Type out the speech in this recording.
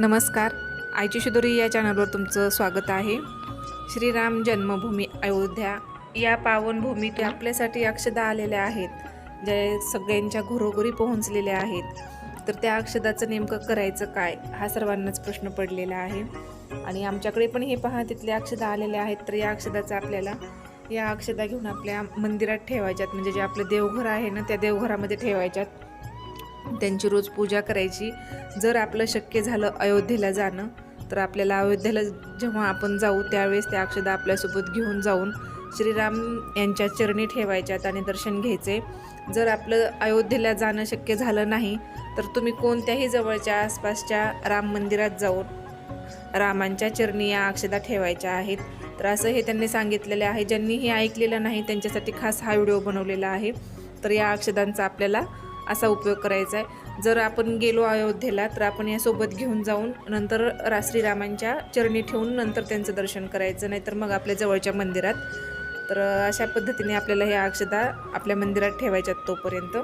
नमस्कार. आईची शिदोरी या चॅनलवर तुमचं स्वागत आहे. श्रीराम जन्मभूमी अयोध्या या पावनभूमीत आपल्यासाठी अक्षदा आलेल्या आहेत. जे सगळ्यांच्या घरोघरी पोहोचलेल्या आहेत. तर त्या अक्षदाचं नेमकं करायचं काय? हा सर्वांनाच प्रश्न पडलेला आहे. आणि आमच्याकडे पण हे पहा तिथल्या अक्षदा आलेल्या आहेत. तर या अक्षदाचं आपल्याला या अक्षदा घेऊन आपल्या मंदिरात ठेवायच्यात. म्हणजे जे आपलं देवघर आहे ना त्या देवघरामध्ये ठेवायच्यात. त्यांची रोज पूजा करायची. जर आपलं शक्य झालं अयोध्येला जाणं तर आपल्याला अयोध्येला जेव्हा आपण जाऊ त्यावेळेस त्या अक्षदा आपल्यासोबत घेऊन जाऊन श्रीराम यांच्या चरणी ठेवायच्यात आणि दर्शन घ्यायचे. जर आपलं अयोध्येला जाणं शक्य झालं नाही तर तुम्ही कोणत्याही जवळच्या आसपासच्या राम मंदिरात जाऊन रामांच्या चरणी या अक्षदा ठेवायच्या आहेत. तर असं हे त्यांनी सांगितलेले आहे. ज्यांनी हे ऐकलेलं नाही त्यांच्यासाठी खास हा व्हिडिओ बनवलेला आहे. तर या अक्षदांचा आपल्याला असा उपयोग करायचा आहे. जर आपण गेलो अयोध्येला तर आपण यासोबत घेऊन जाऊन नंतर रा श्रीरामांच्या चरणी ठेवून नंतर त्यांचं दर्शन करायचं नाहीतर मग आपल्या जवळच्या मंदिरात. तर अशा पद्धतीने आपल्याला ह्या अक्षता आपल्या मंदिरात ठेवायच्यात तोपर्यंत.